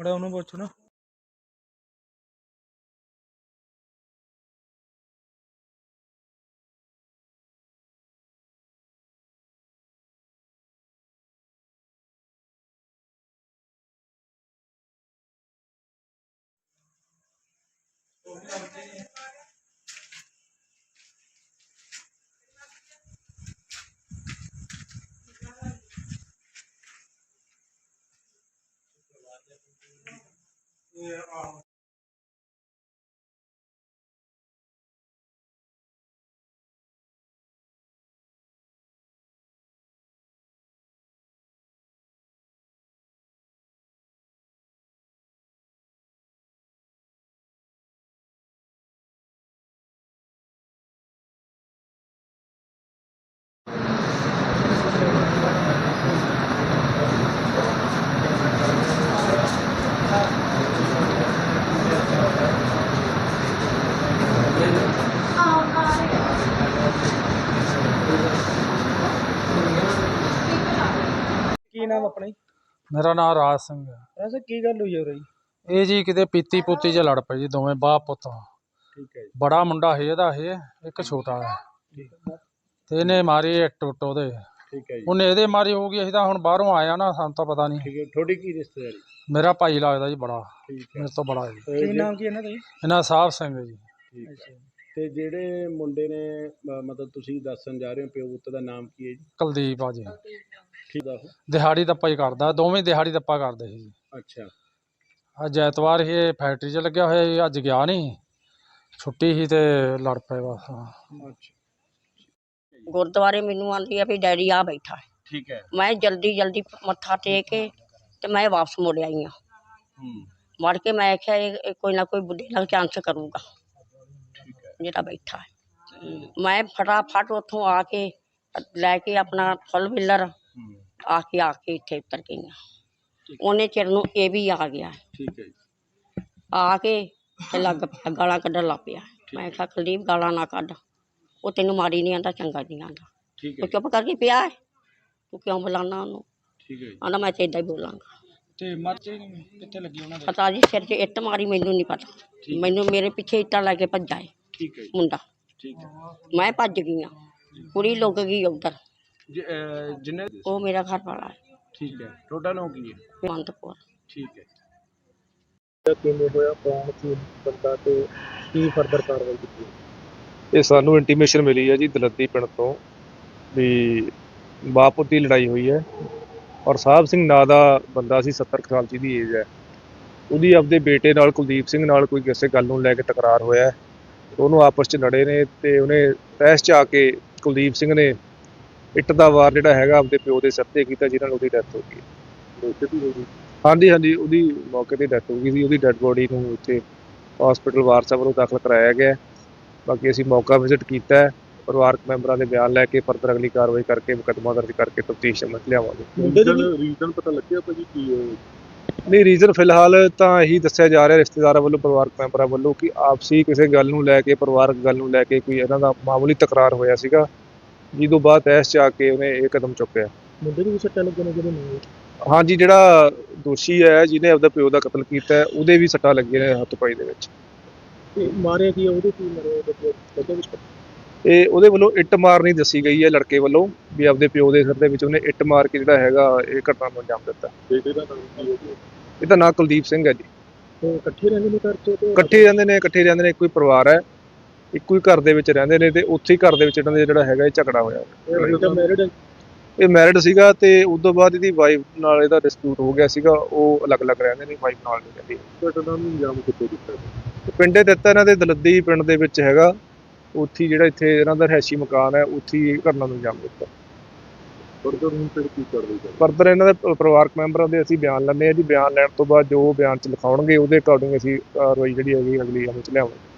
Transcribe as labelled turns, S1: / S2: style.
S1: ਬੜਾ ਉਹਨੂੰ ਪੁੱਛ ਨਾ there are um, ਕੀ ਨਾਮ ਆਪਣਾ ਜੀ?
S2: ਮੇਰਾ ਨਾਮ ਰਾਜ ਸਿੰਘ ਹੈ।
S1: ਰਾਸਾ ਕੀ ਗੱਲ ਹੋਈ ਹੋ ਰਹੀ
S2: ਇਹ ਜੀ ਕਿਤੇ ਪੀਤੀ ਪੁੱਤੀ 'ਚ ਲੜ ਪਏ ਜੀ ਦੋਵੇਂ ਬਾਪ ਪੁੱਤ।
S1: ਠੀਕ ਹੈ ਜੀ।
S2: ਬੜਾ ਮੁੰਡਾ ਹੈ ਇਹਦਾ ਇਹ ਇੱਕ ਛੋਟਾ ਹੈ।
S1: ਠੀਕ ਹੈ।
S2: ਤੇ ਇਹਨੇ ਮਾਰੀ ਇੱਟ ਟੁੱਟ ਉਹਦੇ।
S1: ਠੀਕ ਹੈ ਜੀ।
S2: ਉਹਨੇ ਇਹਦੇ ਮਾਰੀ ਹੋਊਗੀ ਅਸੀਂ ਤਾਂ ਹੁਣ ਬਾਹਰੋਂ ਆਇਆ ਨਾ ਸਾਨੂੰ ਤਾਂ ਪਤਾ ਨਹੀਂ।
S1: ਠੀਕ ਹੈ ਤੁਹਾਡੀ ਕੀ ਰਿਸ਼ਤੇਦਾਰੀ?
S2: ਮੇਰਾ ਭਾਈ ਲੱਗਦਾ ਜੀ ਬੜਾ।
S1: ਠੀਕ ਹੈ।
S2: ਮੇਰੇ ਤੋਂ ਬੜਾ ਹੈ ਜੀ
S1: ਕੀ ਨਾਮ ਕੀ ਇਹਨਾਂ ਦਾ ਜੀ?
S2: ਇਹਨਾਂ ਸਾਹਿਬ ਸਿੰਘ ਹੈ ਜੀ।
S1: ਠੀਕ ਹੈ। ਤੇ ਜਿਹੜੇ ਮੁੰਡੇ ਨੇ ਮਤਲਬ ਤੁਸੀਂ ਦੱਸਣ ਜਾ ਰਹੇ ਹੋ ਪਿਓ ਪੁੱਤ ਦਾ ਨਾਮ ਕੀ ਹੈ ਜੀ?
S2: ਕੁਲਦੀਪ ਆ ਜੀ।
S1: ਠੀਕ ਦਾ
S2: ਦਿਹਾੜੀ ਦੱਪਾ ਹੀ ਕਰਦਾ ਦੋਵੇਂ ਦਿਹਾੜੀ ਦੱਪਾ ਕਰਦੇ ਸੀ ਜੀ।
S1: ਅੱਛਾ।
S2: ਅੱਜ ਐਤਵਾਰ ਇਹ ਫੈਕਟਰੀ 'ਚ ਲੱਗਿਆ ਹੋਇਆ ਸੀ ਅੱਜ ਗਿਆ ਨਹੀਂ। ਛੁੱਟੀ ਸੀ ਤੇ ਲੜ ਪਏ ਬਸ
S1: ਅੱਛਾ।
S3: ਗੁਰਦੁਆਰੇ ਮੈਨੂੰ ਆਂਦੀ ਆ ਵੀ ਡੈਡੀ ਆ ਬੈਠਾ। ਹੈ।
S1: ਠੀਕ ਹੈ।
S3: ਮੈਂ ਜਲਦੀ ਜਲਦੀ ਮੱਥਾ ਟੇਕ ਕੇ ਤੇ ਮੈਂ ਵਾਪਸ ਮੁੜ ਆਈ ਹਾਂ।
S1: ਹੂੰ।
S3: ਮੁੜ ਕੇ ਮੈਂ ਆਖਿਆ ਇਹ ਇਹ ਕੋਈ ਨਾ ਕੋਈ ਬੁੱਢੇ ਨਾਲ ਚਾਂਸ ਕਰੂਗਾ।
S1: ਠੀਕ ਹੈ
S3: ਜਿਹੜਾ ਬੈਠਾ ਹੈ ਮੈਂ ਫਟਾਫਟ ਉੱਥੋਂ ਆ ਕੇ ਲੈ ਕੇ ਆਪਣਾ ਫੁੱਲ ਬਿੱਲਰ
S1: ਹੂੰ
S3: ਆ ਕੇ ਆ ਕੇ ਇੱਥੇ ਉਤਰ ਗਈ ਹਾਂ ਉਹਨੇ ਚਿਰ ਨੂੰ ਇਹ ਵੀ ਆ ਗਿਆ
S1: ਠੀਕ ਹੈ ਜੀ
S3: ਆ ਕੇ ਤੇ ਲੱਗ ਪਿਆ ਗਾਲਾਂ ਕੱਢਣ ਲੱਗ ਪਿਆ ਮੈਂ ਕਿਹਾ ਕੁਲਦੀਪ ਗਾਲਾਂ ਨਾ ਕੱਢ ਉਹ ਤੈਨੂੰ ਮਾਰੀ ਨਹੀਂ ਆਂਦਾ ਚੰਗਾ ਨਹੀਂ ਆਂਦਾ
S1: ਠੀਕ ਹੈ
S3: ਤੂੰ ਚੁੱਪ ਕਰਕੇ ਪਿਆ ਹੈ ਤੂੰ ਕਿਉਂ ਬੁਲਾਣਾ ਉਹਨੂੰ
S1: ਠੀਕ ਹੈ ਜੀ
S3: ਆਂਦਾ ਮੈਂ ਹੀ
S1: ਠੀਕ ਹੈ ਜੀ।
S3: ਮੁੰਡਾ।
S1: ਠੀਕ ਹੈ।
S3: ਮੈਂ ਭੱਜ ਗਈ ਹਾਂ। ਕੁੜੀ ਲੁੱਕ ਗਈ ਉਧਰ।
S1: ਜੀ, ਅਹ, ਜਿੰਨੇ
S3: ਉਹ ਮੇਰਾ ਘਰ ਵਾਲਾ ਹੈ।
S1: ਠੀਕ ਹੈ। ਕੀ ਹੈ?
S3: ਮੰਤਪੁਰ
S1: ਠੀਕ ਹੈ। ਕਿਵੇਂ ਹੋਇਆ ਕੌਣ ਸੀ ਬੰਦਾ ਤੇ ਕੀ ਫਰਦਰ ਕਾਰਵਾਈ ਕੀਤੀ?
S4: ਇਹ ਸਾਨੂੰ ਇੰਟੀਮੇਸ਼ਨ ਮਿਲੀ ਹੈ ਜੀ ਦਲੱਦੀ ਪਿੰਡ ਤੋਂ ਵੀ ਬਾਪੁਰ ਦੀ ਲੜਾਈ ਹੋਈ ਹੈ ਔਰ ਸਾਹਿਬ ਸਿੰਘ ਨਾਂ ਦਾ ਬੰਦਾ ਸੀ 70 ਕੁ ਸਾਲ ਦੀ ਦੀ ਏਜ ਹੈ। ਉਹਦੀ ਆਪਦੇ ਬੇਟੇ ਨਾਲ ਕੁਲਦੀਪ ਸਿੰਘ ਨਾਲ ਕੋਈ ਕਿਸੇ ਗੱਲ ਨੂੰ ਲੈ ਕੇ ਤਕਰਾਰ ਹੋਇਆ ਹੈ। ਉਹਨੂੰ ਆਪਸ 'ਚ ਲੜੇ ਨੇ ਤੇ ਉਹਨੇ ਤਹਿਸ 'ਚ ਆ ਕੇ ਕੁਲਦੀਪ ਸਿੰਘ ਨੇ ਇੱਟ ਦਾ ਵਾਰ ਜਿਹੜਾ ਹੈਗਾ ਆਪਦੇ ਪਿਓ ਦੇ ਸਿਰ ਤੇ ਕੀਤਾ ਨਾਲ ਉਹਦੀ ਡੈਥ ਹੋ ਗਈ। ਹਾਂਜੀ ਹਾਂਜੀ ਉਹਦੀ ਮੌਕੇ ਤੇ ਡੈਥ ਹੋ ਗਈ ਸੀ। ਉਹਦੀ ਡੈੱਡ ਬੋਡੀ ਨੂੰ ਇੱਥੇ ਹਸਪੀਟਲ ਵਾਰਸਾ ਵੱਲੋਂ ਦਾਖਲ ਕਰਾਇਆ ਗਿਆ। ਬਾਕੀ ਅਸੀਂ ਮੌਕਾ ਵਿਜ਼ਿਟ ਕੀਤਾ। ਹੈ ਪਰਿਵਾਰਕ ਮੈਂਬਰਾਂ ਦੇ ਬਿਆਨ ਲੈ ਕੇ ਫਰਦਰ ਅਗਲੀ ਕਾਰਵਾਈ ਕਰਕੇ ਮੁਕੱਦਮਾ ਦਰਜ ਕਰਕੇ ਤਫਤੀਸ਼ ਅਮਲ ਲਿਆਵਾਂਗੇ
S5: ਰੀਜ਼ਨ ਪਤਾ ਲੱਗਿਆ ਭਾਜੀ ਕੀ ਹੈ
S4: ਨਹੀਂ ਰੀਜ਼ਨ ਫਿਲਹਾਲ ਤਾਂ ਇਹੀ ਦੱਸਿਆ ਜਾ ਰਿਹਾ ਰਿਸ਼ਤੇਦਾਰਾਂ ਵੱਲੋਂ ਪਰਿਵਾਰਕ ਮੈਂਬਰਾਂ ਵੱਲੋਂ ਕਿ ਆਪਸੀ ਕਿਸੇ ਗੱਲ ਨੂੰ ਲੈ ਕੇ ਪਰਿਵਾਰਕ ਗੱਲ ਨੂੰ ਲੈ ਕੇ ਕੋਈ ਇਹਨਾਂ ਦਾ ਮਾਮੂਲੀ ਤਕਰਾਰ ਹੋਇਆ ਸੀਗਾ। ਜਿਹਦੋਂ ਬਾਅਦ ਤਹਿਸ 'ਚ ਆ ਕੇ ਉਹਨੇ ਇਹ ਕਦਮ ਚੁੱਕਿਆ।
S5: ਮੁੰਡੇ ਨੂੰ ਵੀ ਸੱਟਾਂ ਲੱਗਣ ਜਿਹੜੇ ਨਹੀਂ
S4: ਹਾਂਜੀ ਜਿਹੜਾ ਦੋਸ਼ੀ ਹੈ ਜਿਹਨੇ ਆਪਦਾ ਪਿਓ ਦਾ ਕਤਲ ਕੀਤਾ ਉਹਦੇ ਵੀ ਸੱਟਾਂ ਲੱਗੀਆਂ ਨੇ ਹੱਥ ਪਾਈ ਦੇ ਵਿੱਚ।
S5: ਤੇ ਮਾਰਿਆ ਕੀ ਉਹਦੇ ਕੀ ਮਰਿਆ? ਉਹਦੇ ਪਤਾ ਵਿੱਚ
S4: ਇਹ ਉਹਦੇ ਵੱਲੋਂ ਇੱਟ ਮਾਰਨੀ ਦੱਸੀ ਗਈ ਹੈ ਲੜਕੇ ਵੱਲੋਂ ਵੀ ਆਪਦੇ ਪਿਓ ਦੇ ਸਿਰ ਦੇ ਵਿੱਚ ਉਹਨੇ ਇੱਟ ਮਾਰ ਕੇ ਜਿਹੜਾ ਹੈਗਾ ਇਹ ਘਟਨਾ ਨੂੰ ਅੰਜਾਮ ਦਿੱਤਾ।
S5: ਬੇਟੇ ਦਾ ਨਾਮ ਕੀ ਹੈ ਜੀ?
S4: ਇਹਦਾ ਨਾਂ ਕੁਲਦੀਪ ਸਿੰਘ ਹੈ ਜੀ।
S5: ਤੇ ਇਕੱਠੇ ਰਹਿੰਦੇ ਨੇ ਘਰ 'ਚ ਤੇ
S4: ਇਕੱਠੇ ਰਹਿੰਦੇ ਨੇ ਇਕੱਠੇ ਰਹਿੰਦੇ ਨੇ ਇੱਕੋ ਹੀ ਪਰਿਵਾਰ ਹੈ ਇੱਕੋ ਹੀ ਘਰ ਦੇ ਵਿੱਚ ਰਹਿੰਦੇ ਨੇ ਤੇ ਉੱਥੇ ਹੀ ਘਰ ਦੇ ਵਿੱਚ ਇਹਨਾਂ ਦੇ ਜਿਹੜਾ ਹੈਗਾ ਇਹ ਝਗੜਾ ਹੋਇਆ।
S5: ਬੇਟਾ ਮੈਰਿਡ
S4: ਇਹ ਮੈਰਿਡ ਸੀਗਾ ਤੇ ਉਸ ਤੋਂ ਬਾਅਦ ਇਹਦੀ ਵਾਈਫ ਨਾਲ ਇਹਦਾ ਡਿਸਪਿਊਟ ਹੋ ਗਿਆ ਸੀਗਾ ਉਹ ਅਲੱਗ-ਅਲੱਗ ਰਹਿੰਦੇ ਨੇ ਵਾਈਫ ਨਾਲ ਨਹੀਂ ਰਹਿੰਦੀ।
S5: ਘਟਨਾ ਨੂੰ ਇੰਜਾਮ ਕਿੱਥੇ ਦਿੱਤਾ
S4: ਤੇ ਪਿੰਡੇ ਦਿੱਤਾ ਇਹਨਾਂ ਦੇ ਦਲੱਦੀ ਪਿੰਡ ਦੇ ਵਿੱਚ ਹੈਗਾ। ਉੱਥੇ ਜਿਹੜਾ ਇੱਥੇ ਇਹਨਾਂ ਦਾ ਰਹਿਸ਼ੀ ਮਕਾਨ ਹੈ ਉੱਥੇ ਘਟਨਾ ਨੂੰ ਅੰਜਾਮ ਦਿੱਤਾ।
S5: ਫਰਦਰ ਹੁਣ ਫਿਰ ਕੀ ਕਰਦੇ ਕਰ
S4: ਫਰਦਰ ਇਹਨਾਂ ਦੇ ਪ- ਪਰਿਵਾਰਕ ਮੈਂਬਰਾਂ ਦੇ ਅਸੀਂ ਬਿਆਨ ਲੈਂਦੇ ਹਾਂ ਜੀ। ਬਿਆਨ ਲੈਣ ਤੋਂ ਬਾਅਦ ਜੋ ਬਿਆਨ ਚ ਲਿਖਾਉਣਗੇ ਉਹਦੇ ਅਕੋਰਡਿੰਗ ਅਸੀਂ ਕਾਰਵਾਈ ਜਿਹੜੀ ਹੈਗੀ ਅਗਲੀ ਅਮਲ ਚ ਲਿਆਵਾਂਗੇ।